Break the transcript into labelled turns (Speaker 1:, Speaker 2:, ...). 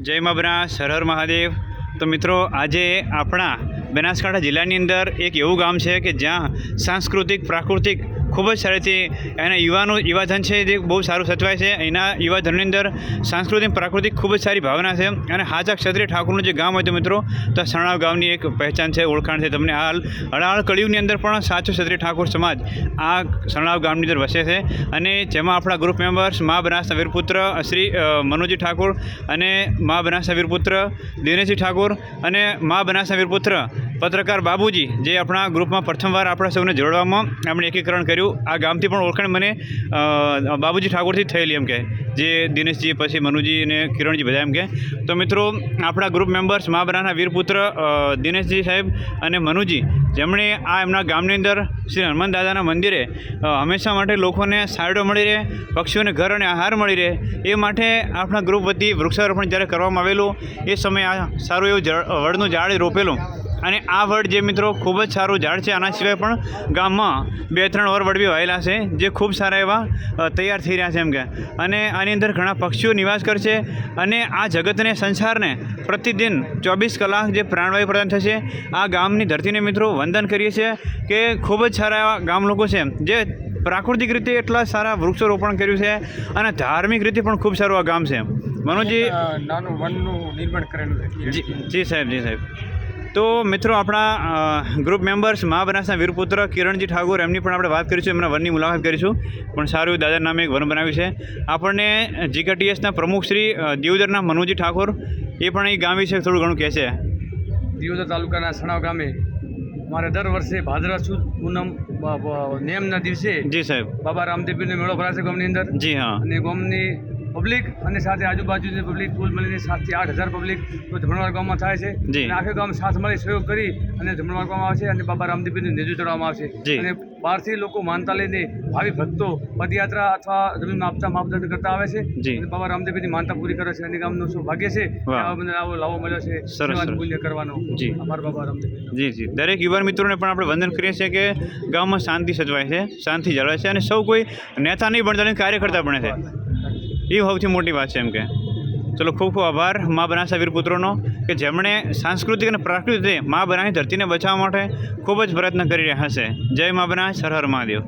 Speaker 1: જય મા બનાસ મહાદેવ. તો મિત્રો, આજે આપણા બનાસકાંઠા જિલ્લાની અંદર એક એવું ગામ છે કે જ્યાં સાંસ્કૃતિક, પ્રાકૃતિક ખૂબ જ સારીથી એના યુવાનો, યુવાધન છે જે બહુ સારું સચવાય છે. એના યુવાધનની અંદર સાંસ્કૃતિક, પ્રાકૃતિક ખૂબ જ સારી ભાવના છે અને હાજા ક્ષત્રિય ઠાકોરનું જે ગામ હોય તો મિત્રો, તો સણાવ ગામની એક પહેચાન છે, ઓળખાણ છે તમને. હાલ અડાળ કળિયુગની અંદર પણ સાચો ક્ષત્રિય ઠાકોર સમાજ આ સણાવ ગામની અંદર વસે છે અને જેમાં આપણા ગ્રુપ મેમ્બર્સ મા બનાસના વીરપુત્ર, શ્રી મનોજી ઠાકોર અને મા બનાસના વીરપુત્ર, દિનેશજી ઠાકોર અને મા બનાસના વીરપુત્ર, પત્રકાર બાબુજી, જે આપણા ગ્રુપમાં પ્રથમવાર આપણા સૌને જોડવામાં એમણે એકીકરણ કર્યું. આ ગામથી પણ ઓળખાણ મને બાબુજી ઠાકોરથી થયેલી એમ કે જે દિનેશજી, પછી મનુજી અને કિરણજી બધા એમ કે તો મિત્રો, આપણા ગ્રુપ મેમ્બર્સ મા બનાસના વીરપુત્ર દિનેશજી સાહેબ અને મનુજી, જેમણે આ એમના ગામની અંદર શ્રી હનુમાન દાદાના મંદિરે હંમેશા માટે લોકોને સારડો મળી રહે, પક્ષીઓને ઘર અને આહાર મળી રહે, એ માટે આપણા ગ્રુપ વતી વૃક્ષારોપણ જ્યારે કરવામાં આવેલું, એ સમયે આ સારું એવું વડનું ઝાડ રોપેલું. અને આ વડ જે મિત્રો ખૂબ જ સારું ઝાડ છે આના સિવાય પણ ગામમાં બે ત્રણ વર વડ બી વાયેલા છે જે ખૂબ સારા એવા તૈયાર થઈ રહ્યા છે એમ કે. અને આની અંદર ઘણા પક્ષીઓ નિવાસ કરશે અને આ જગતને સંસારને પ્રતિદિન ચોવીસ કલાક જે પ્રાણવાયુ પ્રદાન થશે આ ગામની ધરતીને મિત્રો વંદન કરીએ છીએ કે ખૂબ જ સારા એવા ગામ લોકો છે જે પ્રાકૃતિક રીતે એટલા સારા વૃક્ષો રોપણ કર્યું છે અને ધાર્મિક રીતે પણ ખૂબ સારું આ ગામ છે મનોજી
Speaker 2: નાનું વનનું નિર્માણ કરેલું છે.
Speaker 1: જી જી સાહેબ જી સાહેબ. તો મિત્રો આપણા ગ્રુપ મેમ્બર્સ મહાબનાસના વીરપુત્ર કિરણજી ઠાકોર એમની પણ આપણે વાત કરીશું એમના વનની મુલાકાત કરીશું. પણ સારું દાદા નામે એક વન બનાવ્યું છે. આપણને જીકેટીએસના પ્રમુખ શ્રી અ, દિયોદરના મનોજી ઠાકોર એ પણ અહીં ગામ વિશે થોડું ઘણું કહે છે.
Speaker 2: દિયોદર તાલુકાના સણાવ ગામે મારે દર વર્ષે ભાદરા સુદ પૂનમ નેમના દિવસે
Speaker 1: જી સાહેબ.
Speaker 2: બાબા રામદેવપીરનો મેળો ભરાશે ગામની અંદર.
Speaker 1: જી હા.
Speaker 2: અને ગામની પબ્લિક અને સાથે આજુબાજુની પબ્લિક કુલ મળીને સાતથી આઠ હજાર પબ્લિક ધમણવાર ગામમાં થાય છે. અને આખે ગામ સાથ મળી સહયોગ કરી અને ધમણવાર ગામમાં આવશે અને બાબા રામદેવપીરને નેજુ ચડાવવામાં આવશે. અને બહારથી લોકો માનતા લઈને ભાવિ ભક્તો પદયાત્રા અથવા જમીન માપતા માપદંડ કરતા આવે છે. અને બાબા રામદેવપીરની માનતા પૂરી કરે છે અને ગામનું સૌભાગ્ય છે. આવા લાવો મળ્યો છે મૂલ્ય કરવાનો
Speaker 1: જી.
Speaker 2: આભાર બાબા રામદેવ
Speaker 1: જી જી દરેક યુવાન મિત્રોને પણ આપણે વંદન કરીએ છીએ કે ગામમાં શાંતિ સચવાય છે શાંતિ જળવાય છે અને સૌ કોઈ નેતા નહીં પણ કાર્યકર્તા બને છે એ સૌથી મોટી વાત છે એમ કે. ચલો, ખૂબ ખૂબ આભાર મા બનાસા વીરપુત્રોનો કે જેમણે સાંસ્કૃતિક અને પ્રાકૃતિક મા બનાની ધરતીને બચાવવા માટે ખૂબ જ પ્રયત્ન કરી રહ્યા છે જય મા બનાસ, હર હર મહાદેવ.